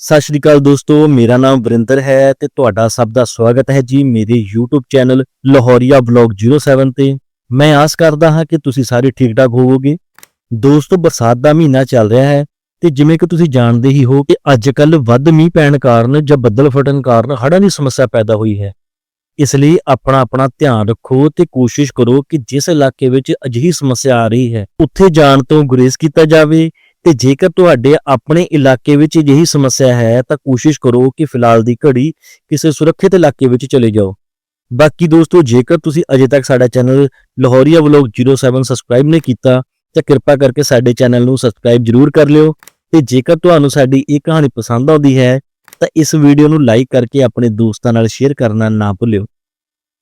ਸਤਿ ਸ਼੍ਰੀ ਅਕਾਲ ਦੋਸਤੋ, ਮੇਰਾ ਨਾਮ ਵਰਿੰਦਰ ਹੈ ਤੇ ਤੁਹਾਡਾ ਸਭ ਦਾ ਸਵਾਗਤ ਹੈ ਜੀ ਮੇਰੇ YouTube ਚੈਨਲ ਲਾਹੌਰੀਆ ਵਲੌਗ 07 ਤੇ। ਮੈਂ ਆਸ ਕਰਦਾ ਹਾਂ ਕਿ ਤੁਸੀਂ ਸਾਰੇ ਠੀਕ ਠਾਕ ਹੋਵੋਗੇ। ਦੋਸਤੋ, ਬਰਸਾਤ ਦਾ ਮਹੀਨਾ ਚੱਲ ਰਿਹਾ ਹੈ ਤੇ ਜਿਵੇਂ ਕਿ ਤੁਸੀਂ ਜਾਣਦੇ ਹੀ ਹੋ ਕਿ ਅੱਜ ਕੱਲ ਵੱਧ ਮੀਂਹ ਪੈਣ ਕਾਰਨ ਜਾਂ ਬੱਦਲ ਫਟਣ ਕਾਰਨ ਹੜ੍ਹਾਂ ਦੀ ਸਮੱਸਿਆ ਪੈਦਾ ਹੋਈ ਹੈ। ਇਸ ਲਈ ਆਪਣਾ ਆਪਣਾ ਧਿਆਨ ਰੱਖੋ ਤੇ ਕੋਸ਼ਿਸ਼ ਕਰੋ ਕਿ ਜਿਸ ਇਲਾਕੇ ਵਿੱਚ ਅਜਿਹੀ ਸਮੱਸਿਆ ਆ ਰਹੀ ਹੈ, ਉੱਥੇ ਜਾਣ ਤੋਂ ਗੁਰੇਜ਼ ਕੀਤਾ ਜਾਵੇ ਤੇ ਜੇਕਰ ਤੁਹਾਡੇ ਆਪਣੇ ਇਲਾਕੇ ਵਿੱਚ ਅਜਿਹੀ ਸਮੱਸਿਆ ਹੈ, ਤਾਂ ਕੋਸ਼ਿਸ਼ ਕਰੋ ਕਿ ਫਿਲਹਾਲ ਦੀ ਘੜੀ ਕਿਸੇ ਸੁਰੱਖਿਅਤ ਇਲਾਕੇ ਵਿੱਚ ਚਲੇ ਜਾਓ। ਬਾਕੀ ਦੋਸਤੋ, ਜੇਕਰ ਤੁਸੀਂ ਅਜੇ ਤੱਕ ਸਾਡਾ ਚੈਨਲ ਲਾਹੌਰੀਆ ਵਲੌਗ 07 ਸਬਸਕ੍ਰਾਈਬ ਨਹੀਂ ਕੀਤਾ, ਤਾਂ ਕਿਰਪਾ ਕਰਕੇ ਸਾਡੇ ਚੈਨਲ ਨੂੰ ਸਬਸਕ੍ਰਾਈਬ ਜਰੂਰ ਕਰ ਲਿਓ। ਤੇ ਜੇਕਰ ਤੁਹਾਨੂੰ ਸਾਡੀ ਇਹ ਕਹਾਣੀ ਪਸੰਦ ਆਉਂਦੀ ਹੈ, ਤਾਂ ਇਸ ਵੀਡੀਓ ਨੂੰ ਲਾਈਕ ਕਰਕੇ ਆਪਣੇ ਦੋਸਤਾਂ ਨਾਲ ਸ਼ੇਅਰ ਕਰਨਾ ਨਾ ਭੁੱਲਿਓ।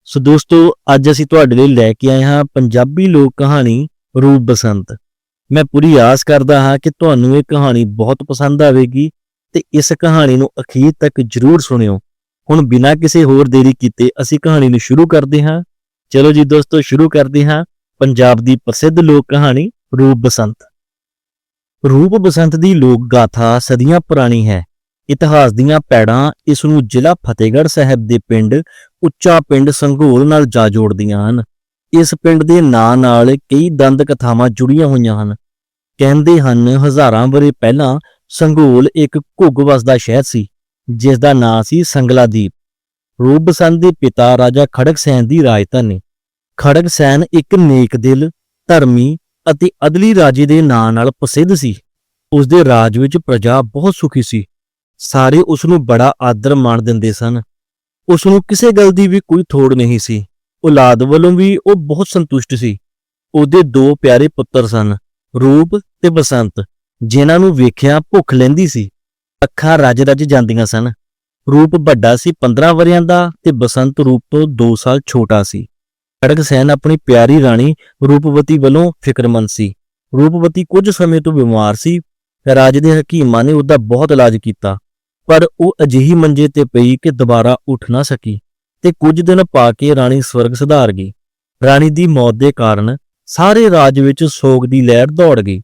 ਸੋ ਦੋਸਤੋ, ਅੱਜ ਅਸੀਂ ਤੁਹਾਡੇ ਲਈ ਲੈ ਕੇ ਆਏ ਹਾਂ ਪੰਜਾਬੀ ਲੋਕ ਕਹਾਣੀ ਰੂਪ ਬਸੰਤ। ਮੈਂ ਪੂਰੀ ਆਸ ਕਰਦਾ ਹਾਂ ਕਿ ਤੁਹਾਨੂੰ ਇਹ ਕਹਾਣੀ ਬਹੁਤ ਪਸੰਦ ਆਵੇਗੀ ਤੇ ਇਸ ਕਹਾਣੀ ਨੂੰ ਅਖੀਰ ਤੱਕ ਜਰੂਰ ਸੁਣਿਓ। ਹੁਣ ਬਿਨਾਂ ਕਿਸੇ ਹੋਰ ਦੇਰੀ ਕੀਤੇ ਅਸੀਂ ਕਹਾਣੀ ਨੂੰ ਸ਼ੁਰੂ ਕਰਦੇ ਹਾਂ। ਚਲੋ ਜੀ ਦੋਸਤੋ, ਸ਼ੁਰੂ ਕਰਦੇ ਹਾਂ ਪੰਜਾਬ ਦੀ ਪ੍ਰਸਿੱਧ ਲੋਕ ਕਹਾਣੀ, ਰੂਪ ਬਸੰਤ। ਰੂਪ ਬਸੰਤ ਦੀ ਲੋਕ ਗਾਥਾ ਸਦੀਆਂ ਪੁਰਾਣੀ ਹੈ। ਇਤਿਹਾਸ ਦੀਆਂ ਪੈੜਾਂ ਇਸ ਨੂੰ ਜ਼ਿਲ੍ਹਾ ਫਤਿਹਗੜ੍ਹ ਸਾਹਿਬ ਦੇ ਪਿੰਡ ਉੱਚਾ ਪਿੰਡ ਸੰਘੋਲ ਨਾਲ ਜਾ ਜੋੜਦੀਆਂ ਹਨ। ਇਸ ਪਿੰਡ ਦੇ ਨਾਂ ਨਾਲ ਕਈ ਦੰਦ ਕਥਾਵਾਂ ਜੁੜੀਆਂ ਹੋਈਆਂ ਹਨ। ਕਹਿੰਦੇ ਹਨ, ਹਜ਼ਾਰਾਂ ਬਰੇ ਪਹਿਲਾਂ ਸੰਘੋਲ ਇੱਕ ਘੁੱਗ ਵਸਦਾ ਸ਼ਹਿਰ ਸੀ ਜਿਸ ਦਾ ਨਾਂ ਸੀ ਸੰਗਲਾਦੀਪ। ਰੂਪ ਦੇ ਪਿਤਾ ਰਾਜਾ ਖੜਕ ਸੈਨ ਦੀ ਰਾਜਧਾਨੀ। ਖੜਕ ਸੈਨ ਇੱਕ ਨੇਕ ਦਿਲ, ਧਰਮੀ ਅਤੇ ਅਦਲੀ ਰਾਜੇ ਦੇ ਨਾਂ ਨਾਲ ਪ੍ਰਸਿੱਧ ਸੀ। ਉਸ ਦੇ ਰਾਜ ਵਿੱਚ ਪ੍ਰਜਾ ਬਹੁਤ ਸੁਖੀ ਸੀ। ਸਾਰੇ ਉਸ ਨੂੰ ਬੜਾ ਆਦਰ ਮਾਣ ਦਿੰਦੇ ਸਨ। ਉਸ ਨੂੰ ਕਿਸੇ ਗੱਲ ਦੀ ਵੀ ਕੋਈ ਥੋੜ ਨਹੀਂ ਸੀ। ਔਲਾਦ ਵੱਲੋਂ ਵੀ ਉਹ ਬਹੁਤ ਸੰਤੁਸ਼ਟ ਸੀ। ਉਹਦੇ ਦੋ ਪਿਆਰੇ ਪੁੱਤਰ ਸਨ, ਰੂਪ ਤੇ ਬਸੰਤ, ਜਿਨ੍ਹਾਂ ਨੂੰ ਵੇਖਿਆ ਭੁੱਖ ਲੈਂਦੀ ਸੀ। ਅੱਖਾਂ ਰੱਜ-ਰੱਜ ਜਾਂਦੀਆਂ ਸਨ। ਰੂਪ ਵੱਡਾ ਸੀ 15 ਵਰਿਆਂ ਦਾ ਤੇ ਬਸੰਤ ਰੂਪ ਤੋਂ 2 ਸਾਲ ਛੋਟਾ ਸੀ। ਖੜਗ ਸੈਨ ਆਪਣੀ ਪਿਆਰੀ ਰਾਣੀ ਰੂਪਵਤੀ ਵੱਲੋਂ ਫਿਕਰਮੰਦ ਸੀ। ਰੂਪਵਤੀ ਕੁਝ ਸਮੇਂ ਤੋਂ ਬਿਮਾਰ ਸੀ। ਰਾਜ ਦੇ ਹਕੀਮਾਂ ਨੇ ਉਹਦਾ ਬਹੁਤ ਇਲਾਜ ਕੀਤਾ, ਪਰ ਉਹ ਅਜਿਹੀ ਮੰਜੇ ਤੇ ਪਈ ਕਿ ਦੁਬਾਰਾ ਉੱਠ ਨਾ ਸਕੀ। ਤੇ ਕੁਝ ਦਿਨ ਪਾ ਕੇ ਰਾਣੀ ਸਵਰਗ ਸੁਧਾਰ ਗਈ। ਰਾਣੀ ਦੀ ਮੌਤ ਦੇ ਕਾਰਨ ਸਾਰੇ ਰਾਜ ਵਿੱਚ ਸੋਗ ਦੀ ਲਹਿਰ ਦੌੜ ਗਈ।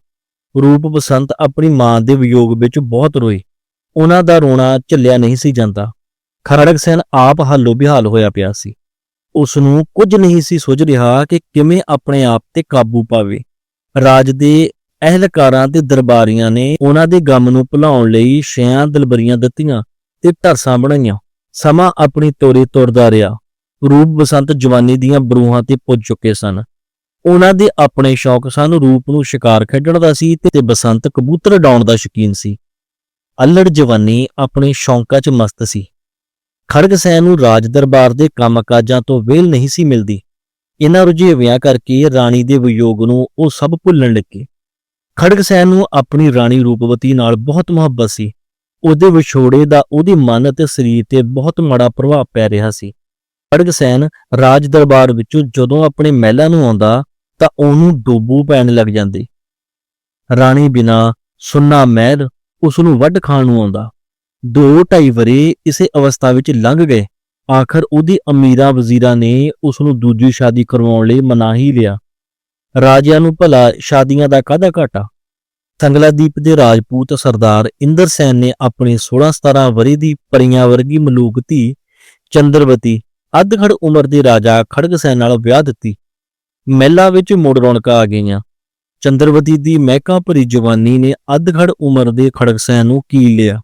ਰੂਪ ਬਸੰਤ ਆਪਣੀ ਮਾਂ ਦੇ ਵਿਯੋਗ ਵਿੱਚ ਬਹੁਤ ਰੋਈ ਉਹਨਾਂ ਦਾ ਰੋਣਾ ਝੱਲਿਆ ਨਹੀਂ ਸੀ ਜਾਂਦਾ। ਖੜਗ ਸੈਨ ਆਪ ਹਾਲੋ ਬਿਹਾਲ ਹੋਇਆ ਪਿਆ ਸੀ। ਉਸ ਨੂੰ ਕੁਝ ਨਹੀਂ ਸੀ ਸੁਝ ਰਿਹਾ ਕਿ ਕਿਵੇਂ ਆਪਣੇ ਆਪ ਤੇ ਕਾਬੂ ਪਾਵੇ। ਰਾਜ ਦੇ ਅਹਿਲਕਾਰਾਂ ਤੇ ਦਰਬਾਰੀਆਂ ਨੇ ਉਹਨਾਂ ਦੇ ਗਮ ਨੂੰ ਭੁਲਾਉਣ ਲਈ ਛਿਆਂ ਦਲਬਰੀਆਂ ਦਿੱਤੀਆਂ ਤੇ ਢਰਸਾਂ ਬਣਾਈਆਂ। ਸਮਾਂ ਆਪਣੀ ਤੋਰੇ ਤੁਰਦਾ ਰਿਹਾ। ਰੂਪ ਬਸੰਤ ਜਵਾਨੀ ਦੀਆਂ ਬਰੂਹਾਂ ਤੇ ਪੁੱਜ ਚੁੱਕੇ ਸਨ। ਉਹਨਾਂ ਦੇ ਆਪਣੇ ਸ਼ੌਕ ਸਨ ਰੂਪ ਨੂੰ ਸ਼ਿਕਾਰ ਖੇਡਣ ਦਾ ਸੀ ਤੇ ਬਸੰਤ ਕਬੂਤਰ ਉਡਾਉਣ ਦਾ ਸ਼ੌਕੀਨ ਸੀ। ਅਲੜ ਜਵਾਨੀ ਆਪਣੇ ਸ਼ੌਂਕਾਂ 'ਚ ਮਸਤ ਸੀ। ਖੜਗ ਸੈਨ ਨੂੰ ਰਾਜ ਦਰਬਾਰ ਦੇ ਕੰਮਕਾਜਾਂ ਤੋਂ ਵਿਹਲ ਨਹੀਂ ਸੀ ਮਿਲਦੀ। ਇਹਨਾਂ ਰੁਝੇਵਿਆਂ ਕਰਕੇ ਰਾਣੀ ਦੇ ਵਿਯੋਗ ਨੂੰ ਉਹ ਸਭ ਭੁੱਲਣ ਲੱਗੇ। ਖੜਗਸੈਨ ਨੂੰ ਆਪਣੀ ਰਾਣੀ ਰੂਪਵਤੀ ਨਾਲ ਬਹੁਤ ਮੁਹੱਬਤ ਸੀ। ਉਹਦੇ ਵਿਛੋੜੇ ਦਾ, ਉਹਦੇ ਮਨ ਅਤੇ ਸਰੀਰ ਤੇ ਬਹੁਤ ਮਾੜਾ ਪ੍ਰਭਾਵ ਪੈ ਰਿਹਾ ਸੀ। ਅੜਗਸੈਨ ਰਾਜ ਦਰਬਾਰ ਵਿੱਚੋਂ ਜਦੋਂ ਆਪਣੇ ਮਹਿਲਾਂ ਨੂੰ ਆਉਂਦਾ, ਤਾਂ ਉਹਨੂੰ ਡੋਬੂ ਪੈਣ ਲੱਗ ਜਾਂਦੀ। ਰਾਣੀ ਬਿਨਾ ਸੁੰਨਾ ਮਹਿਲ ਉਸ ਨੂੰ ਵੱਢ ਖਾਣ ਨੂੰ ਆਉਂਦਾ। ਦੋ ਢਾਈ ਵਰੇ ਇਸੇ ਅਵਸਥਾ ਵਿੱਚ ਲੰਘ ਗਏ। ਆਖਰ ਉਹਦੀ ਅਮੀਰਾਂ ਵਜ਼ੀਰਾਂ ਨੇ ਉਸ ਨੂੰ ਦੂਜੀ ਸ਼ਾਦੀ ਕਰਵਾਉਣ ਲਈ ਮਨਾ ਹੀ ਲਿਆ। ਰਾਜਿਆਂ ਨੂੰ ਭਲਾ ਸ਼ਾਦੀਆਂ ਦਾ ਕਾਹਦਾ ਘਾਟਾ? ਸੰਗਲਾਦੀਪ ਦੇ ਰਾਜਪੂਤ ਸਰਦਾਰ ਇੰਦਰ ਸੈਨ ਨੇ ਆਪਣੀ 16-17 ਵਰੇ ਦੀ ਪਰੀਆਂ ਵਰਗੀ ਮਲੂਕ ਧੀ ਚੰਦਰਵਤੀ ਅੱਧਖੜ ਉਮਰ ਦੇ ਰਾਜਾ ਖੜਗਸੈਨ ਨਾਲ ਵਿਆਹ ਦਿੱਤੀ। ਮਹਿਲਾ ਵਿੱਚ ਮੁੜ ਰੌਣਕਾਂ ਆ ਗਈਆਂ। ਚੰਦਰਵਤੀ ਦੀ ਮਹਿਕਾਂ ਭਰੀ ਜਵਾਨੀ ਨੇ ਅੱਧਖੜ ਉਮਰ ਦੇ ਖੜਗਸੈਨ ਨੂੰ ਕੀ ਲਿਆ?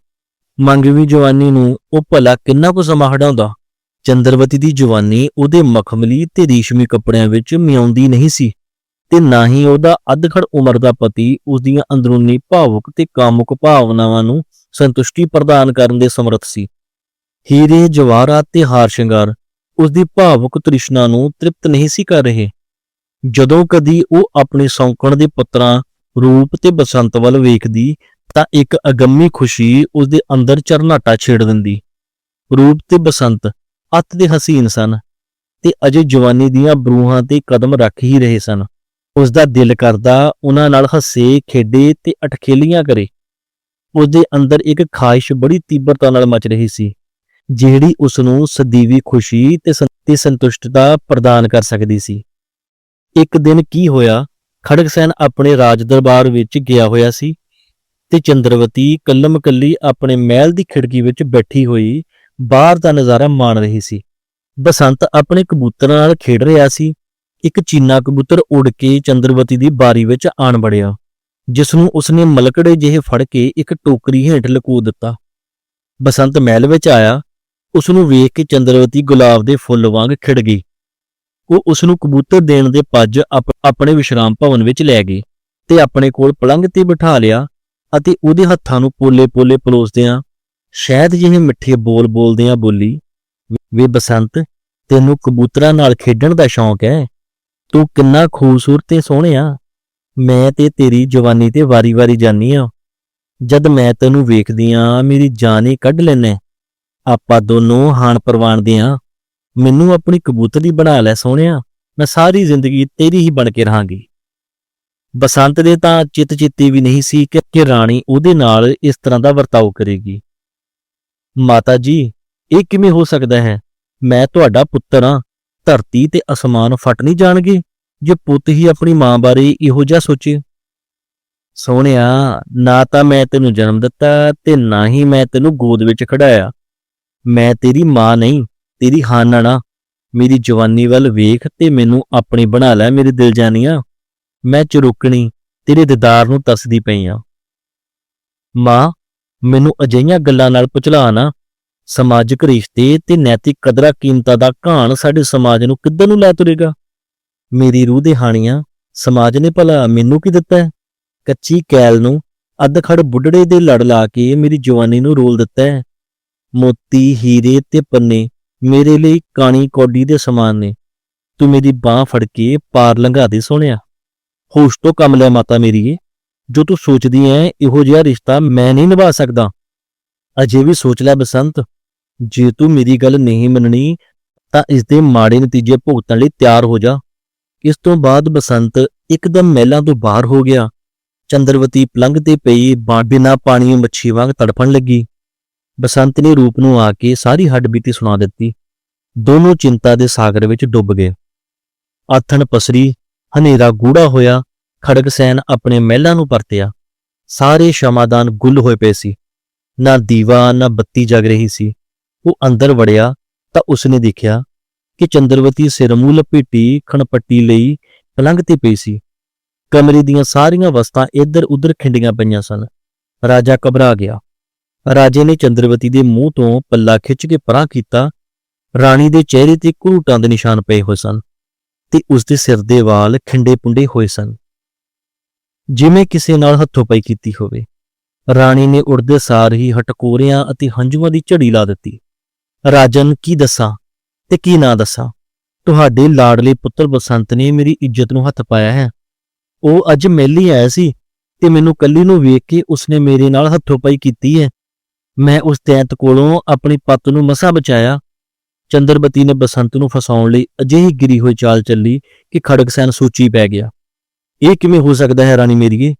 ਮੰਗਵੀ ਜਵਾਨੀ ਨੂੰ ਉਹ ਭਲਾ ਕਿੰਨਾ ਕੁ ਸਮਾਂ ਹਟਾਉਂਦਾ? ਚੰਦਰਵਤੀ ਦੀ ਜਵਾਨੀ ਉਹਦੇ ਮਖਮਲੀ ਤੇ ਰੇਸ਼ਮੀ ਕੱਪੜਿਆਂ ਵਿੱਚ ਮਿਆਉਂਦੀ ਨਹੀਂ ਸੀ। ਤੇ ਨਾ ਹੀ ਉਹਦਾ ਅੱਧਖੜ ਉਮਰ ਦਾ ਪਤੀ ਉਸ ਦੀਆਂ ਅੰਦਰੂਨੀ ਭਾਵੁਕ ਤੇ ਕਾਮੁਕ ਭਾਵਨਾਵਾਂ ਨੂੰ ਸੰਤੁਸ਼ਟੀ ਪ੍ਰਦਾਨ ਕਰਨ ਦੇ ਸਮਰੱਥ ਸੀ। ਹੀਰੇ ਜਵਾਹਰਾਤ ਤੇ ਹਾਰ ਸ਼ਿੰਗਾਰ ਉਸ ਦੀ ਭਾਵੁਕ ਤ੍ਰਿਸ਼ਨਾ ਨੂੰ ਤ੍ਰਿਪਤ ਨਹੀਂ ਸੀ ਕਰ ਰਹੇ। ਜਦੋਂ ਕਦੀ ਉਹ ਆਪਣੇ ਸੌਂਕਣ ਦੇ ਪੁੱਤਰਾਂ, ਰੂਪ ਤੇ ਬਸੰਤ ਵੱਲ ਵੇਖਦੀ, ਤਾਂ ਇੱਕ ਅਗੰਮੀ ਖੁਸ਼ੀ ਉਸ ਦੇ ਅੰਦਰ ਚਰਨਾਟਾ ਛੇੜ ਦਿੰਦੀ। ਰੂਪ ਤੇ ਬਸੰਤ ਅੱਤ ਦੇ ਹਸੀਨ ਸਨ ਤੇ ਅਜੇ ਜਵਾਨੀ ਦੀਆਂ ਬਰੂਹਾਂ ਤੇ ਕਦਮ ਰੱਖ ਹੀ ਰਹੇ ਸਨ। ਉਸ ਦਾ ਦਿਲ ਕਰਦਾ ਉਹਨਾਂ ਨਾਲ ਹੱਸੇ, ਖੇਡੇ ਤੇ ਅਟਖੇਲੀਆਂ ਕਰੇ। ਉਸ ਦੇ ਅੰਦਰ ਇੱਕ ਖਾਹਿਸ਼ ਬੜੀ ਤੀਬਰਤਾ ਨਾਲ ਮਚ ਰਹੀ ਸੀ, ਜਿਹੜੀ ਉਸ ਨੂੰ ਸਦੀਵੀ ਖੁਸ਼ੀ ਤੇ ਸੰਤੁਸ਼ਟਤਾ ਪ੍ਰਦਾਨ ਕਰ ਸਕਦੀ ਸੀ। ਇੱਕ ਦਿਨ ਕੀ ਹੋਇਆ ਖੜਗਸੈਨ ਆਪਣੇ ਰਾਜ ਦਰਬਾਰ ਵਿੱਚ ਗਿਆ ਹੋਇਆ ਸੀ ਤੇ ਚੰਦਰਵਤੀ ਕੱਲਮ ਕੱਲੀ ਆਪਣੇ ਮਹਿਲ ਦੀ ਖਿੜਕੀ ਵਿੱਚ ਬੈਠੀ ਹੋਈ ਬਾਹਰ ਦਾ ਨਜ਼ਾਰਾ ਮਾਣ ਰਹੀ ਸੀ। ਬਸੰਤ ਆਪਣੇ ਕਬੂਤਰਾਂ ਨਾਲ ਖੇਡ ਰਿਹਾ ਸੀ ਇੱਕ ਚੀਨਾ ਕਬੂਤਰ ਉੱਡ ਕੇ ਚੰਦਰਵਤੀ ਦੀ ਬਾਰੀ ਵਿੱਚ ਆਣ ਵੜਿਆ ਜਿਸ ਨੂੰ ਉਸਨੇ ਮਲਕੜੇ ਜਿਹੇ ਫੜ ਕੇ ਇੱਕ ਟੋਕਰੀ ਹੇਠ ਲਕੋ ਦਿੱਤਾ। ਬਸੰਤ ਮਹਿਲ ਵਿੱਚ ਆਇਆ ਉਸ ਨੂੰ ਵੇਖ ਕੇ ਚੰਦਰਵਤੀ ਗੁਲਾਬ ਦੇ ਫੁੱਲ ਵਾਂਗ ਖਿੜ ਗਈ। ਉਹ ਉਸ ਨੂੰ ਕਬੂਤਰ ਦੇਣ ਦੇ ਪੱਜ ਆਪ- ਆਪਣੇ ਵਿਸ਼ਰਾਮ ਭਵਨ ਵਿੱਚ ਲੈ ਗਈ ਤੇ ਆਪਣੇ ਕੋਲ ਪਲੰਘ ਤੇ ਬਿਠਾ ਲਿਆ ਅਤੇ ਉਹਦੇ ਹੱਥਾਂ ਨੂੰ ਪੋਲੇ-ਪੋਲੇ ਪਲੋਸਦਿਆਂ ਸ਼ਾਇਦ ਜਿਵੇਂ ਮਿੱਠੇ ਬੋਲ ਬੋਲਦਿਆਂ ਬੋਲੀ, ਵੇ ਬਸੰਤ, ਤੈਨੂੰ ਕਬੂਤਰਾਂ ਨਾਲ ਖੇਡਣ ਦਾ ਸ਼ੌਂਕ ਹੈ? ਤੂੰ ਕਿੰਨਾ ਖੂਬਸੂਰਤ ਤੇ ਸੋਹਣਿਆ ਮੈਂ ਤੇ ਤੇਰੀ ਜਵਾਨੀ ਤੇ ਵਾਰੀ-ਵਾਰੀ ਜਾਨੀ ਆ। ਜਦ ਮੈਂ ਤੈਨੂੰ ਵੇਖਦੀ ਆ, ਮੇਰੀ ਜਾਨ ਹੀ ਕੱਢ ਲੈਨੇ ਆਪਾਂ ਦੋਨੋਂ ਹਾਨ ਪ੍ਰਵਾਨ ਦੇ ਆ। ਮੈਨੂੰ ਆਪਣੀ ਕਬੂਤਰੀ ਬਣਾ ਲੈ ਸੋਹਣਿਆ। ਮੈਂ ਸਾਰੀ ਜ਼ਿੰਦਗੀ ਤੇਰੀ ਹੀ ਬਣ ਕੇ ਰਹਾਂਗੀ। ਬਸੰਤ ਦੇ ਤਾਂ ਚਿੱਤ ਚਿੱਤੀ ਵੀ ਨਹੀਂ ਸੀ ਕਿ ਕਿ ਰਾਣੀ ਉਹਦੇ ਨਾਲ ਇਸ ਤਰ੍ਹਾਂ ਦਾ ਵਰਤਾਓ ਕਰੇਗੀ। ਮਾਤਾ ਜੀ, ਇਹ ਕਿਵੇਂ ਹੋ ਸਕਦਾ ਹੈ? ਮੈਂ ਤੁਹਾਡਾ ਪੁੱਤਰ ਹਾਂ ਧਰਤੀ ਤੇ ਅਸਮਾਨ ਫਟ ਨਹੀਂ ਜਾਣਗੇ, ਜੇ ਪੁੱਤ ਹੀ ਆਪਣੀ ਮਾਂ ਬਾਰੇ ਇਹੋ ਜਿਹਾ ਸੋਚੇ। ਸੋਹਣਿਆ, ਨਾ ਤਾਂ ਮੈਂ ਤੈਨੂੰ ਜਨਮ ਦਿੱਤਾ ਤੇ ਨਾ ਹੀ ਮੈਂ ਤੈਨੂੰ ਗੋਦ ਵਿੱਚ ਖੜਾਇਆ। ਮੈਂ ਤੇਰੀ ਮਾਂ ਨਹੀਂ, ਤੇਰੀ ਹਾਨਣਾ ਮੇਰੀ ਜਵਾਨੀ ਵੱਲ ਵੇਖ ਤੇ ਮੈਨੂੰ ਆਪਣੀ ਬਣਾ ਲੈ ਮੇਰੇ ਦਿਲ ਜਾਨੀਆਂ। ਮੈਂ ਚਰੁਕਣੀ ਤੇਰੇ ਦੀਦਾਰ ਨੂੰ ਤਸਦੀ ਪਈ ਆ। ਮਾਂ, ਮੈਨੂੰ ਅਜਿਹੀਆਂ ਗੱਲਾਂ ਨਾਲ ਪੁਚਲਾ ਨਾ। ਸਮਾਜਿਕ ਰਿਸ਼ਤੇ ਤੇ ਨੈਤਿਕ ਕਦਰਾਂ ਕੀਮਤਾਂ ਦਾ ਘਾਣ ਸਾਡੇ ਸਮਾਜ ਨੂੰ ਕਿੱਧਰ ਨੂੰ ਲੈ ਤੁਰੇਗਾ? ਮੇਰੀ ਰੂਹ ਦੇ ਹਾਣੀਆਂ ਸਮਾਜ ਨੇ ਭਲਾ ਮੈਨੂੰ ਕੀ ਦਿੱਤਾ ਹੈ? ਕੱਚੀ ਕੈਲ ਨੂੰ ਅੱਧਖੜ ਬੁੱਢੜੇ ਦੇ ਲੜ ਲਾ ਕੇ ਮੇਰੀ ਜਵਾਨੀ ਨੂੰ ਰੋਲ ਦਿੱਤਾ ਹੈ। ਮੋਤੀ, ਹੀਰੇ ਤੇ ਪੰਨੇ ਮੇਰੇ ਲਈ ਕਾਣੀ ਕੌਡੀ ਦੇ ਸਮਾਨ ਨੇ। ਤੂੰ ਮੇਰੀ ਬਾਹ ਫੜ ਕੇ ਪਾਰ ਲੰਘਾ ਦੇ ਸੋਹਣਿਆ। ਹੋਸ਼ ਤੋਂ ਕੰਮ ਲੈ ਮਾਤਾ ਮੇਰੀਏ ਜੋ ਤੂੰ ਸੋਚਦੀ ਐ ਇਹੋ ਜਿਹਾ ਰਿਸ਼ਤਾ ਮੈਂ ਨਹੀਂ ਨਿਭਾ ਸਕਦਾ। ਅਜੇ ਵੀ ਸੋਚ ਲੈ ਬਸੰਤ। ਜੇ ਤੂੰ ਮੇਰੀ ਗੱਲ ਨਹੀਂ ਮੰਨਣੀ, ਤਾਂ ਇਸ ਦੇ ਮਾੜੇ ਨਤੀਜੇ ਭੁਗਤਣ ਲਈ ਤਿਆਰ ਹੋ ਜਾ। ਇਸ ਤੋਂ ਬਾਅਦ ਬਸੰਤ ਇੱਕਦਮ ਮਹਿਲਾਂ ਤੋਂ ਬਾਹਰ ਹੋ ਗਿਆ। ਚੰਦਰਵਤੀ ਪਲੰਘ ਤੇ ਪਈ ਬਿਨਾਂ ਪਾਣੀ ਮੱਛੀ ਵਾਂਗ ਤੜਫਣ ਲੱਗੀ। ਬਸੰਤ ਨੇ ਰੂਪ ਨੂੰ ਆ ਕੇ ਸਾਰੀ ਹੱਡਬੀਤੀ ਸੁਣਾ ਦਿੱਤੀ। ਦੋਨੋਂ ਚਿੰਤਾ ਦੇ ਸਾਗਰ ਵਿੱਚ ਡੁੱਬ ਗਏ। ਆਥਣ ਪਸਰੀ, ਹਨੇਰਾ ਗੂੜਾ ਹੋਇਆ ਖੜਗਸੈਨ ਆਪਣੇ ਮਹਿਲਾਂ ਨੂੰ ਪਰਤਿਆ। ਸਾਰੇ ਸ਼ਮਾਦਾਨ ਗੁੱਲ ਹੋਏ ਪਏ ਸੀ। ਨਾ ਦੀਵਾ, ਨਾ ਬੱਤੀ ਜਗ ਰਹੀ ਸੀ। ਉਹ ਅੰਦਰ ਵੜਿਆ ਤਾਂ ਉਸਨੇ ਦੇਖਿਆ ਕਿ ਚੰਦਰਵਤੀ ਸਿਰ ਮੂੰਹ ਲਪੇਟੀ ਖਣਪੱਟੀ ਲਈ ਪਲੰਘ ਤੇ ਪਈ ਸੀ। ਕਮਰੇ ਦੀਆਂ ਸਾਰੀਆਂ ਵਸਤਾਂ ਇੱਧਰ ਉੱਧਰ ਖਿੰਡੀਆਂ ਪਈਆਂ ਸਨ। ਰਾਜਾ ਘਬਰਾ ਗਿਆ। ਰਾਜੇ ਨੇ ਚੰਦਰਵਤੀ ਦੇ ਮੂੰਹ ਤੋਂ ਪੱਲਾ ਖਿੱਚ ਕੇ ਪਰਾਂ ਕੀਤਾ। ਰਾਣੀ ਦੇ ਚਿਹਰੇ ਤੇ ਘੂਟਾਂ ਦੇ ਨਿਸ਼ਾਨ ਪਏ ਹੋਏ ਸਨ ਤੇ ਉਸ ਦੇ ਸਿਰ ਦੇ ਵਾਲ ਖਿੰਡੇ ਪੁੰਡੇ ਹੋਏ ਸਨ। ਜਿਵੇਂ ਕਿਸੇ ਨਾਲ ਹੱਥੋਂ ਪਾਈ ਕੀਤੀ ਹੋਵੇ। ਰਾਣੀ ਨੇ ਉੜਦੇ ਸਾਰ ਹੀ ਹਟਕੋਰਿਆਂ ਅਤੇ ਹੰਝੂਆਂ ਦੀ ਝੜੀ ਲਾ ਦਿੱਤੀ। ਰਾਜਨ ਕੀ ਦੱਸਾਂ ਤੇ ਕੀ ਨਾ ਦੱਸਾਂ? ਤੁਹਾਡੇ ਲਾਡਲੇ ਪੁੱਤਰ ਬਸੰਤ ਨੇ ਮੇਰੀ ਇੱਜ਼ਤ ਨੂੰ ਹੱਥ ਪਾਇਆ ਹੈ। ਉਹ ਅੱਜ ਮੇਲੀ ਆਇਆ ਸੀ ਤੇ ਮੈਨੂੰ ਕੱਲੀ ਨੂੰ ਵੇਖ ਕੇ ਉਸਨੇ ਮੇਰੇ ਨਾਲ ਹੱਥੋਂ ਪਾਈ ਕੀਤੀ ਹੈ। ਮੈਂ ਉਸ ਤੈਂਤ ਕੋਲੋਂ ਆਪਣੀ ਪੱਤ ਨੂੰ ਮਸਾ ਬਚਾਇਆ। ਚੰਦਰਬਤੀ ਨੇ ਬਸੰਤ ਨੂੰ ਫਸਾਉਣ ਲਈ ਅਜਿਹੀ ਗਿਰੀ ਹੋਈ ਚਾਲ ਚੱਲੀ ਕਿ ਖੜਗਸੈਨ ਸੂਚੀ ਪੈ ਗਿਆ। ਇਹ ਕਿਵੇਂ ਹੋ ਸਕਦਾ ਹੈ ਰਾਣੀ ਮੇਰੀਏ?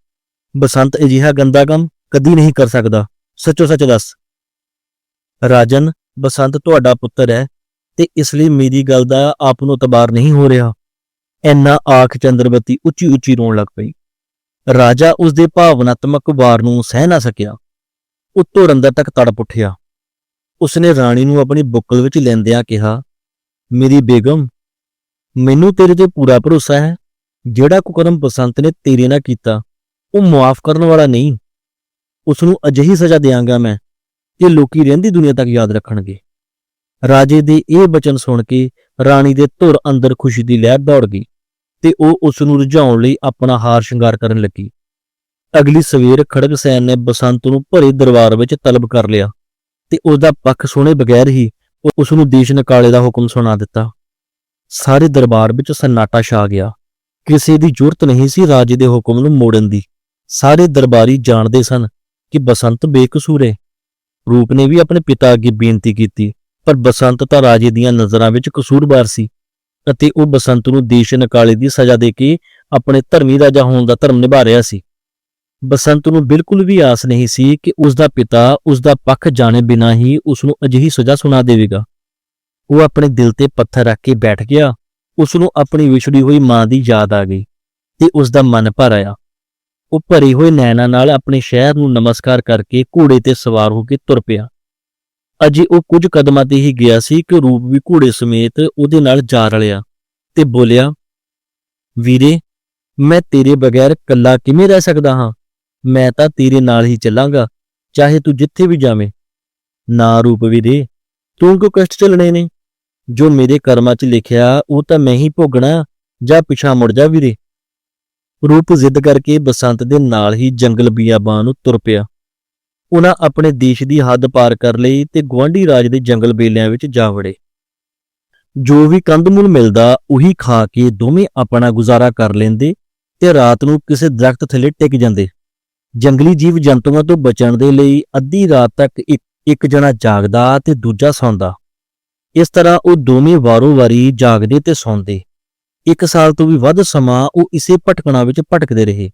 ਬਸੰਤ ਅਜਿਹਾ ਗੰਦਾ ਕੰਮ ਕਦੀ ਨਹੀਂ ਕਰ ਸਕਦਾ। ਸੱਚੋ ਸੱਚ ਦੱਸ। ਰਾਜਨ ਬਸੰਤ ਤੁਹਾਡਾ ਪੁੱਤਰ ਹੈ ਤੇ ਇਸ ਲਈ ਮੇਰੀ ਗੱਲ ਦਾ ਆਪ ਨੂੰ ਤਬਾਰ ਨਹੀਂ ਹੋ ਰਿਹਾ। ਐਨਾ ਆਖ ਚੰਦਰਬਤੀ ਉੱਚੀ ਉੱਚੀ ਰੋਣ ਲੱਗ ਪਈ। ਰਾਜਾ ਉਸ ਦੇ ਭਾਵਨਾਤਮਕ ਵਾਰ ਨੂੰ ਸਹਿ ਨਾ ਸਕਿਆ। ਉੱਤੋਂ ਰੰਦਰ ਤੱਕ ਤੜਪ ਉੱਠਿਆ। ਉਸਨੇ ਰਾਣੀ ਨੂੰ ਆਪਣੀ ਬੁੱਕਲ ਵਿੱਚ ਲੈਂਦਿਆਂ ਕਿਹਾ, ਮੇਰੀ ਬੇਗਮ, ਮੈਨੂੰ ਤੇਰੇ ਤੇ ਪੂਰਾ ਭਰੋਸਾ ਹੈ। ਜਿਹੜਾ ਕੁਕਰਮ ਬਸੰਤ ਨੇ ਤੇਰੇ ਨਾਲ ਕੀਤਾ, ਉਹ ਮੁਆਫ ਕਰਨ ਵਾਲਾ ਨਹੀਂ। ਉਸ ਨੂੰ ਅਜਿਹੀ ਸਜ਼ਾ ਦੇਵਾਂਗਾ ਮੈਂ। ਕਿ ਲੋਕੀ ਰਹਿੰਦੀ ਦੁਨੀਆ ਤੱਕ ਯਾਦ ਰੱਖਣਗੇ। ਰਾਜੇ ਦੇ ਇਹ ਬਚਨ ਸੁਣ ਕੇ ਰਾਣੀ ਦੇ ਧੁਰ ਅੰਦਰ ਖੁਸ਼ੀ ਦੀ ਲਹਿਰ ਦੌੜ ਗਈ ਤੇ ਉਹ ਉਸ ਨੂੰ ਰੁਝਾਉਣ ਲਈ ਆਪਣਾ ਹਾਰ ਸ਼ਿੰਗਾਰ ਕਰਨ ਲੱਗੀ। ਅਗਲੀ ਸਵੇਰ ਖੜਗਸੈਨ ਨੇ ਬਸੰਤ ਨੂੰ ਭਰੇ ਦਰਬਾਰ ਵਿੱਚ ਤਲਬ ਕਰ ਲਿਆ ਤੇ ਉਸ ਦਾ ਪੱਖ ਸੁਣੇ ਬਗੈਰ ਹੀ ਉਹ ਉਸ ਨੂੰ ਦੇਸ਼ ਨਿਕਾਲੇ ਦਾ ਹੁਕਮ ਸੁਣਾ ਦਿੱਤਾ। ਸਾਰੇ ਦਰਬਾਰ ਵਿੱਚ ਸਨਾਟਾ ਛਾ ਗਿਆ। ਕਿਸੇ ਦੀ ਜ਼ਰੂਰਤ ਨਹੀਂ ਸੀ ਰਾਜੇ ਦੇ ਹੁਕਮ ਨੂੰ ਮੋੜਨ ਦੀ। ਸਾਰੇ ਦਰਬਾਰੀ ਜਾਣਦੇ ਸਨ ਕਿ ਬਸੰਤ ਬੇਕਸੂਰ ਹੈ। ਰੂਪ ਨੇ ਵੀ ਆਪਣੇ ਪਿਤਾ ਅੱਗੇ ਬੇਨਤੀ ਕੀਤੀ, ਪਰ ਬਸੰਤ ਤਾਂ ਰਾਜੇ ਦੀਆਂ ਨਜ਼ਰਾਂ ਵਿੱਚ ਕਸੂਰਵਾਰ ਸੀ ਅਤੇ ਉਹ ਬਸੰਤ ਨੂੰ ਦੇਸ਼ ਨਕਾਲੇ ਦੀ ਸਜ਼ਾ ਦੇ ਕੇ ਆਪਣੇ ਧਰਮੀ ਰਾਜਾ ਹੋਣ ਦਾ ਧਰਮ ਨਿਭਾ ਰਿਹਾ ਸੀ। ਬਸੰਤ ਨੂੰ ਬਿਲਕੁਲ ਵੀ ਆਸ ਨਹੀਂ ਸੀ ਕਿ ਉਸ ਦਾ ਪਿਤਾ ਉਸ ਦਾ ਪੱਖ ਜਾਣੇ ਬਿਨਾਂ ਹੀ ਉਸ ਨੂੰ ਅਜਿਹੀ ਸਜ਼ਾ ਸੁਣਾ ਦੇਵੇਗਾ। ਉਹ ਆਪਣੇ ਦਿਲ ਤੇ ਪੱਥਰ ਰੱਖ ਕੇ ਬੈਠ ਗਿਆ ਉਸ ਨੂੰ ਆਪਣੀ ਵਿਛੜੀ ਹੋਈ ਮਾਂ ਦੀ ਯਾਦ ਆ ਗਈ ਤੇ ਉਸ ਦਾ ਮਨ ਭਰ ਆਇਆ। ਉਹ ਭਰੇ ਹੋਏ ਨੈਣਾਂ ਨਾਲ ਆਪਣੇ ਸ਼ਹਿਰ ਨੂੰ ਨਮਸਕਾਰ ਕਰਕੇ ਘੋੜੇ ਤੇ ਸਵਾਰ ਹੋ ਕੇ ਤੁਰ ਪਿਆ। ਅਜੇ ਉਹ ਕੁਝ ਕਦਮਾਂ ਤੇ ਹੀ ਗਿਆ ਸੀ ਕਿ ਰੂਪ ਵੀ ਘੋੜੇ ਸਮੇਤ ਉਹਦੇ ਨਾਲ ਜਾ ਰਲਿਆ ਤੇ ਬੋਲਿਆ, ਵੀਰੇ, ਮੈਂ ਤੇਰੇ ਬਗੈਰ ਇਕੱਲਾ ਕਿਵੇਂ ਰਹਿ ਸਕਦਾ ਹਾਂ? ਮੈਂ ਤਾਂ ਤੇਰੇ ਨਾਲ ਹੀ ਚੱਲਾਂਗਾ, ਚਾਹੇ ਤੂੰ ਜਿੱਥੇ ਵੀ ਜਾਵੇਂ। ਨਾ ਰੂਪ ਵੀਰੇ, ਤੂੰ ਕਿਉਂ ਕਸ਼ਟ ਚੱਲਣੇ ਨੇ? ਜੋ ਮੇਰੇ ਕਰਮਾਂ 'ਚ ਲਿਖਿਆ ਉਹ ਤਾਂ ਮੈਂ ਹੀ ਭੋਗਣਾ ਜਾਂ ਪਿਛਾ ਮੁੜ ਜਾ ਵੀਰੇ? ਰੂਪ ਜ਼ਿੱਦ ਕਰਕੇ ਬਸੰਤ ਦੇ ਨਾਲ ਹੀ ਜੰਗਲ ਬਿਆਬਾਨ ਨੂੰ ਤੁਰ ਪਿਆ। ਉਹਨਾਂ ਆਪਣੇ ਦੇਸ਼ ਦੀ ਹੱਦ ਪਾਰ ਕਰ ਲਈ ਤੇ ਗਵਾਂਢੀ ਰਾਜ ਦੇ ਜੰਗਲ ਬੇਲਿਆਂ ਵਿੱਚ ਜਾ ਵੜੇ। ਜੋ ਵੀ ਕੰਦਮੂਲ ਮਿਲਦਾ, ਉਹੀ ਖਾ ਕੇ ਦੋਵੇਂ ਆਪਣਾ ਗੁਜ਼ਾਰਾ ਕਰ ਲੈਂਦੇ ਤੇ ਰਾਤ ਨੂੰ ਕਿਸੇ ਦਰਖਤ ਥੱਲੇ ਟਿਕ ਜਾਂਦੇ। ਜੰਗਲੀ ਜੀਵ ਜੰਤੂਆਂ ਤੋਂ ਬਚਣ ਦੇ ਲਈ ਅੱਧੀ ਰਾਤ ਤੱਕ ਇੱਕ ਇੱਕ ਜਣਾ ਜਾਗਦਾ ਤੇ ਦੂਜਾ ਸੌਂਦਾ। ਇਸ ਤਰ੍ਹਾਂ ਉਹ ਦੋਵੇਂ ਵਾਰੋ-ਵਾਰੀ ਜਾਗਦੇ ਤੇ ਸੌਂਦੇ। ਇੱਕ ਸਾਲ ਤੋਂ ਵੀ ਵੱਧ ਸਮਾਂ ਉਹ ਇਸੇ ਭਟਕਣਾ ਵਿੱਚ ਭਟਕਦੇ ਰਹੇ।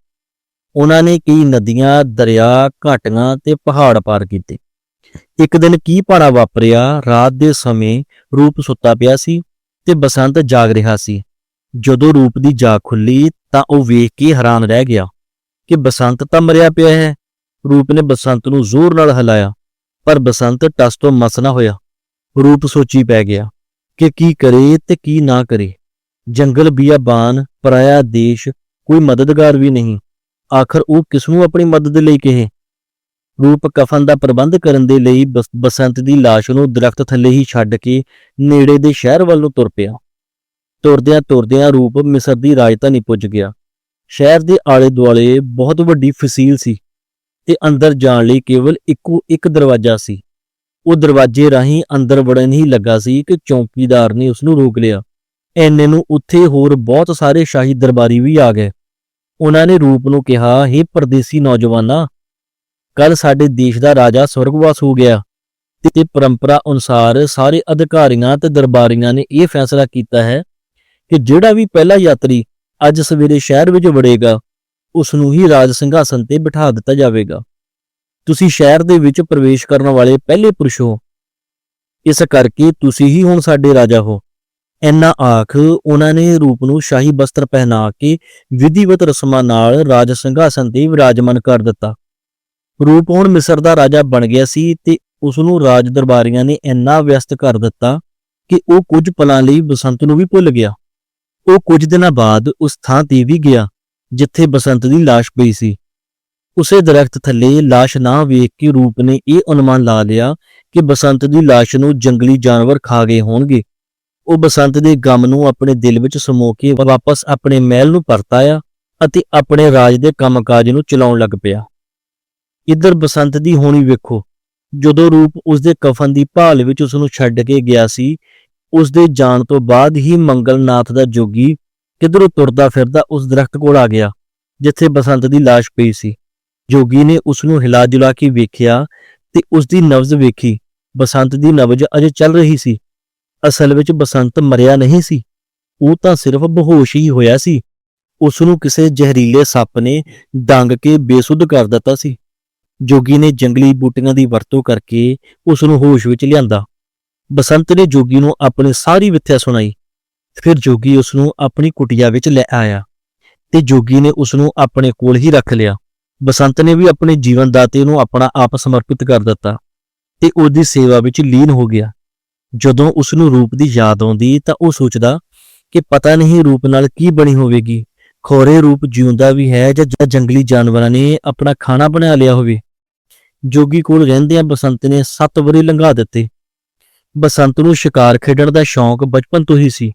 ਉਹਨਾਂ ਨੇ ਕਈ ਨਦੀਆਂ, ਦਰਿਆ, ਘਾਟੀਆਂ ਤੇ ਪਹਾੜ ਪਾਰ ਕੀਤੇ। ਇੱਕ ਦਿਨ ਕੀ ਭਾਣਾ ਵਾਪਰਿਆ, ਰਾਤ ਦੇ ਸਮੇਂ ਰੂਪ ਸੁੱਤਾ ਪਿਆ ਸੀ ਤੇ ਬਸੰਤ ਜਾਗ ਰਿਹਾ ਸੀ। ਜਦੋਂ ਰੂਪ ਦੀ ਜਾਗ ਖੁੱਲੀ ਤਾਂ ਉਹ ਵੇਖ ਕੇ ਹੈਰਾਨ ਰਹਿ ਗਿਆ ਕਿ ਬਸੰਤ ਤਾਂ ਮਰਿਆ ਪਿਆ ਹੈ। ਰੂਪ ਨੇ ਬਸੰਤ ਨੂੰ ਜ਼ੋਰ ਨਾਲ ਹਿਲਾਇਆ, ਪਰ ਬਸੰਤ ਟਸ ਤੋਂ ਮਸ ਨਾ ਹੋਇਆ। ਰੂਪ ਸੋਚੀ ਪੈ ਗਿਆ ਕਿ ਕੀ ਕਰੇ ਤੇ ਕੀ ਨਾ ਕਰੇ। ਜੰਗਲ ਬੀਆਬਾਨ ਪਰਾਇਆ ਦੇਸ਼, ਕੋਈ ਮਦਦਗਾਰ ਵੀ ਨਹੀਂ। ਆਖਰ ਉਹ ਕਿਸ ਨੂੰ ਆਪਣੀ ਮਦਦ ਲਈ ਕਹੇ? ਰੂਪ ਕਫਨ ਦਾ ਪ੍ਰਬੰਧ ਕਰਨ ਦੇ ਲਈ ਬਸ- ਬਸੰਤ ਦੀ ਲਾਸ਼ ਨੂੰ ਦਰਖਤ ਥੱਲੇ ਹੀ ਛੱਡ ਕੇ ਨੇੜੇ ਦੇ ਸ਼ਹਿਰ ਵੱਲ ਨੂੰ ਤੁਰ ਪਿਆ। ਤੁਰਦਿਆਂ ਤੁਰਦਿਆਂ ਰੂਪ ਮਿਸਰ ਦੀ ਰਾਜਧਾਨੀ ਪੁੱਜ ਗਿਆ। ਸ਼ਹਿਰ ਦੇ ਆਲੇ ਦੁਆਲੇ ਬਹੁਤ ਵੱਡੀ ਫਸੀਲ ਸੀ ਤੇ ਅੰਦਰ ਜਾਣ ਲਈ ਕੇਵਲ ਇੱਕੋ ਇੱਕ ਦਰਵਾਜ਼ਾ ਸੀ। ਉਹ ਦਰਵਾਜ਼ੇ ਰਾਹੀਂ ਅੰਦਰ ਵੜਨ ਹੀ ਲੱਗਾ ਸੀ ਕਿ ਚੌਂਕੀਦਾਰ ਨੇ ਉਸ ਨੂੰ ਰੋਕ ਲਿਆ। ਐਨੇ ਨੂੰ ਉੱਥੇ ਹੋਰ ਬਹੁਤ ਸਾਰੇ ਸ਼ਾਹੀ ਦਰਬਾਰੀ ਵੀ ਆ ਗਏ। ਉਹਨਾਂ ਨੇ ਰੂਪ ਨੂੰ ਕਿਹਾ हे ਪਰਦੇਸੀ ਨੌਜਵਾਨਾ ਕੱਲ ਸਾਡੇ ਦੇਸ਼ ਦਾ ਰਾਜਾ ਸਵਰਗਵਾਸ ਹੋ ਗਿਆ ਤੇ- ਤੇ ਪਰੰਪਰਾ ਅਨੁਸਾਰ ਸਾਰੇ ਅਧਿਕਾਰੀਆਂ ਤੇ ਦਰਬਾਰੀਆਂ ਨੇ ਇਹ ਫੈਸਲਾ ਕੀਤਾ ਹੈ ਕਿ ਜਿਹੜਾ ਵੀ ਪਹਿਲਾ ਯਾਤਰੀ ਅੱਜ ਸਵੇਰੇ ਸ਼ਹਿਰ ਵਿੱਚ ਵੜੇਗਾ ਉਸ ਨੂੰ ਹੀ ਰਾਜ ਸਿੰਘਾਸਨ ਤੇ ਬਿਠਾ ਦਿੱਤਾ ਜਾਵੇਗਾ। ਤੁਸੀਂ ਸ਼ਹਿਰ ਦੇ ਵਿੱਚ ਪ੍ਰਵੇਸ਼ ਕਰਨ ਵਾਲੇ ਪਹਿਲੇ ਪੁਰਸ਼ ਹੋ। ਇਸ ਕਰਕੇ ਤੁਸੀਂ ਹੀ ਹੁਣ ਸਾਡੇ ਰਾਜਾ ਹੋ। ਇੰਨਾ ਆਖ ਉਹਨਾਂ ਨੇ ਰੂਪ ਨੂੰ ਸ਼ਾਹੀ ਬਸਤਰ ਪਹਿਨਾ ਕੇ ਵਿਧੀਵਤ ਰਸਮਾਂ ਨਾਲ ਰਾਜ ਸਿੰਘਾਸਨ ਤੇ ਵਿਰਾਜਮਾਨ ਕਰ ਦਿੱਤਾ। ਰੂਪ ਹੁਣ ਮਿਸਰ ਦਾ ਰਾਜਾ ਬਣ ਗਿਆ ਸੀ ਤੇ ਉਸ ਨੂੰ ਰਾਜ ਦਰਬਾਰੀਆਂ ਨੇ ਇੰਨਾ ਵਿਅਸਤ ਕਰ ਦਿੱਤਾ ਕਿ ਉਹ ਕੁਝ ਪਲਾਂ ਲਈ ਬਸੰਤ ਨੂੰ ਵੀ ਭੁੱਲ ਗਿਆ। ਉਹ ਕੁਝ ਦਿਨਾਂ ਬਾਅਦ ਉਸ ਥਾਂ ਤੇ ਵੀ ਗਿਆ, ਜਿੱਥੇ ਬਸੰਤ ਦੀ ਲਾਸ਼ ਪਈ ਸੀ। ਉਸੇ ਦਰਖਤ ਥੱਲੇ ਲਾਸ਼ ਨਾ ਵੇਖ ਕੇ ਰੂਪ ਨੇ ਇਹ ਅਨੁਮਾਨ ਲਾ ਲਿਆ ਕਿ ਬਸੰਤ ਦੀ ਲਾਸ਼ ਨੂੰ ਜੰਗਲੀ ਜਾਨਵਰ ਖਾ ਗਏ ਹੋਣਗੇ। ਉਹ ਬਸੰਤ ਦੇ ਗਮ ਨੂੰ ਆਪਣੇ ਦਿਲ ਵਿੱਚ ਸਮੋ ਕੇ ਵਾਪਸ ਆਪਣੇ ਮਹਿਲ ਨੂੰ ਪਰਤ ਆਇਆ ਅਤੇ ਆਪਣੇ ਰਾਜ ਦੇ ਕੰਮਕਾਜ ਨੂੰ ਚਲਾਉਣ ਲੱਗ ਪਿਆ। ਇੱਧਰ ਬਸੰਤ ਦੀ ਹੋਣੀ ਵੇਖੋ, ਜਦੋਂ ਰੂਪ ਉਸ ਦੇ ਕਫਨ ਦੀ ਭਾਲ ਵਿੱਚ ਉਸ ਨੂੰ ਛੱਡ ਕੇ ਗਿਆ ਸੀ ਉਸ ਦੇ ਜਾਣ ਤੋਂ ਬਾਅਦ ਹੀ ਮੰਗਲਨਾਥ ਦਾ ਜੋਗੀ ਕਿਧਰੋਂ ਤੁਰਦਾ ਫਿਰਦਾ ਉਸ ਦਰਖਤ ਕੋਲ ਆ ਗਿਆ, ਜਿੱਥੇ ਬਸੰਤ ਦੀ ਲਾਸ਼ ਪਈ ਸੀ। ਜੋਗੀ ਨੇ ਉਸ ਨੂੰ ਹਿਲਾ ਜੁਲਾ ਕੇ ਵੇਖਿਆ ਤੇ ਉਸ ਦੀ ਨਬਜ਼ ਵੇਖੀ। ਬਸੰਤ ਦੀ ਨਬਜ਼ ਅਜੇ ਚੱਲ ਰਹੀ ਸੀ। ਅਸਲ ਵਿੱਚ ਬਸੰਤ ਮਰਿਆ ਨਹੀਂ ਸੀ। ਉਹ ਤਾਂ ਸਿਰਫ ਬੇਹੋਸ਼ ਹੀ ਹੋਇਆ ਸੀ। ਉਸ ਨੂੰ ਕਿਸੇ ਜ਼ਹਿਰੀਲੇ ਸੱਪ ਨੇ ਡੰਗ ਕੇ ਬੇਸੁੱਧ ਕਰ ਦਿੱਤਾ ਸੀ। ਜੋਗੀ ਨੇ ਜੰਗਲੀ ਬੂਟੀਆਂ ਦੀ ਵਰਤੋਂ ਕਰਕੇ ਉਸ ਨੂੰ ਹੋਸ਼ ਵਿੱਚ ਲਿਆਂਦਾ। ਬਸੰਤ ਨੇ ਜੋਗੀ ਨੂੰ ਆਪਣੀ ਸਾਰੀ ਵਿਥਿਆ ਸੁਣਾਈ। ਫਿਰ ਜੋਗੀ ਉਸ ਨੂੰ ਆਪਣੀ ਕੁਟਿਆ ਵਿੱਚ ਲੈ ਆਇਆ ਤੇ ਜੋਗੀ ਨੇ ਉਸ ਨੂੰ ਆਪਣੇ ਕੋਲ ਹੀ ਰੱਖ ਲਿਆ। ਬਸੰਤ ਨੇ ਵੀ ਆਪਣੇ ਜੀਵਨ ਦਾਤੇ ਨੂੰ ਆਪਣਾ ਆਪ ਸਮਰਪਿਤ ਕਰ ਦਿੱਤਾ ਤੇ ਉਸ ਸੇਵਾ ਵਿੱਚ ਲੀਨ ਹੋ ਗਿਆ। ਜਦੋਂ ਉਸ ਨੂੰ ਰੂਪ ਦੀ ਯਾਦ ਆਉਂਦੀ ਤਾਂ ਉਹ ਸੋਚਦਾ ਕਿ ਪਤਾ ਨਹੀਂ ਰੂਪ ਨਾਲ ਕੀ ਬਣੀ ਹੋਵੇਗੀ। ਖੋਰੇ ਰੂਪ ਜਿਉਂਦਾ ਵੀ ਹੈ ਜਾਂ ਜੰਗਲੀ ਜਾਨਵਰਾਂ ਨੇ ਆਪਣਾ ਖਾਣਾ ਬਣਾ ਲਿਆ ਹੋਵੇ। ਜੋਗੀ ਕੋਲ ਰਹਿੰਦਿਆਂ ਬਸੰਤ ਨੇ 7 ਵਰੇ ਲੰਘਾ ਦਿੱਤੇ। ਬਸੰਤ ਨੂੰ ਸ਼ਿਕਾਰ ਖੇਡਣ ਦਾ ਸ਼ੌਂਕ ਬਚਪਨ ਤੋਂ ਹੀ ਸੀ।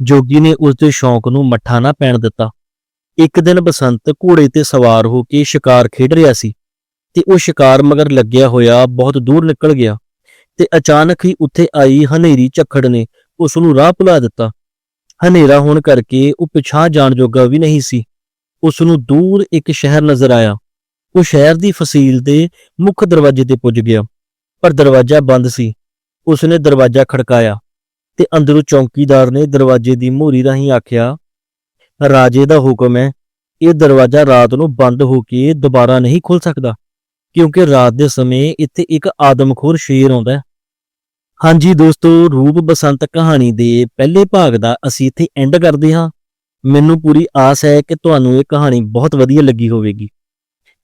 ਜੋਗੀ ਨੇ ਉਸ ਦੇ ਸ਼ੌਂਕ ਨੂੰ ਮੱਠਾ ਨਾ ਪੈਣ ਦਿੱਤਾ। ਇੱਕ ਦਿਨ ਬਸੰਤ ਘੋੜੇ ਤੇ ਸਵਾਰ ਹੋ ਕੇ ਸ਼ਿਕਾਰ ਖੇਡ ਰਿਹਾ ਸੀ ਤੇ ਉਹ ਸ਼ਿਕਾਰ ਮਗਰ ਲੱਗਿਆ ਹੋਇਆ ਬਹੁਤ ਦੂਰ ਨਿਕਲ ਗਿਆ। ਤੇ ਅਚਾਨਕ ਹੀ ਉੱਥੇ ਆਈ ਹਨੇਰੀ ਝੱਖੜ ਨੇ ਉਸ ਨੂੰ ਰਾਹ ਭੁਲਾ ਦਿੱਤਾ। ਹਨੇਰਾ ਹੋਣ ਕਰਕੇ ਉਹ ਪਿਛਾਂ ਜਾਣ ਜੋਗਾ ਵੀ ਨਹੀਂ ਸੀ। ਉਸ ਨੂੰ ਦੂਰ ਇੱਕ ਸ਼ਹਿਰ ਨਜ਼ਰ ਆਇਆ। ਉਹ ਸ਼ਹਿਰ ਦੀ ਫਸੀਲ ਦੇ ਮੁੱਖ ਦਰਵਾਜ਼ੇ ਤੇ ਪੁੱਜ ਗਿਆ, ਪਰ ਦਰਵਾਜ਼ਾ ਬੰਦ ਸੀ। ਉਸ ਨੇ ਦਰਵਾਜ਼ਾ ਖੜਕਾਇਆ ਤੇ ਅੰਦਰੋਂ ਚੌਕੀਦਾਰ ਨੇ ਦਰਵਾਜ਼ੇ ਦੀ ਮੋਹਰੀ ਰਾਹੀਂ ਆਖਿਆ, ਰਾਜੇ ਦਾ ਹੁਕਮ ਹੈ, ਇਹ ਦਰਵਾਜ਼ਾ ਰਾਤ ਨੂੰ ਬੰਦ ਹੋ ਕੇ ਦੁਬਾਰਾ ਨਹੀਂ ਖੁੱਲ ਸਕਦਾ। ਕਿਉਂਕਿ ਰਾਤ ਦੇ ਸਮੇਂ ਇੱਥੇ ਇੱਕ ਆਦਮਖੋਰ ਸ਼ੇਰ ਆਉਂਦਾ ਹੈ। ਹਾਂਜੀ ਦੋਸਤੋ, ਰੂਪ ਬਸੰਤ ਕਹਾਣੀ ਦੇ ਪਹਿਲੇ ਭਾਗ ਦਾ ਅਸੀਂ ਇੱਥੇ ਐਂਡ ਕਰਦੇ ਹਾਂ। ਮੈਨੂੰ ਪੂਰੀ ਆਸ ਹੈ ਕਿ ਤੁਹਾਨੂੰ ਇਹ ਕਹਾਣੀ ਬਹੁਤ ਵਧੀਆ ਲੱਗੀ ਹੋਵੇਗੀ।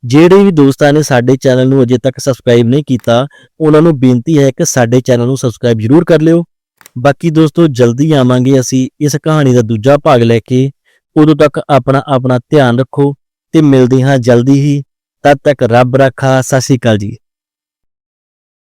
ਜਿਹੜੇ ਵੀ ਦੋਸਤਾਂ ਨੇ ਸਾਡੇ ਚੈਨਲ ਨੂੰ ਅਜੇ ਤੱਕ ਸਬਸਕ੍ਰਾਈਬ ਨਹੀਂ ਕੀਤਾ, ਉਹਨਾਂ ਨੂੰ ਬੇਨਤੀ ਹੈ ਕਿ ਸਾਡੇ ਚੈਨਲ ਨੂੰ ਸਬਸਕ੍ਰਾਈਬ ਜ਼ਰੂਰ ਕਰ ਲਿਓ। ਬਾਕੀ ਦੋਸਤੋ, ਜਲਦੀ ਆਵਾਂਗੇ ਅਸੀਂ ਇਸ ਕਹਾਣੀ ਦਾ ਦੂਜਾ ਭਾਗ ਲੈ ਕੇ। ਉਦੋਂ ਤੱਕ ਆਪਣਾ ਆਪਣਾ ਧਿਆਨ ਰੱਖੋ ਤੇ ਮਿਲਦੇ ਹਾਂ ਜਲਦੀ ਹੀ। ਤਦ ਤੱਕ ਰੱਬ ਰੱਖਾ ਸਤਿ ਸ਼੍ਰੀ ਅਕਾਲ ਜੀ।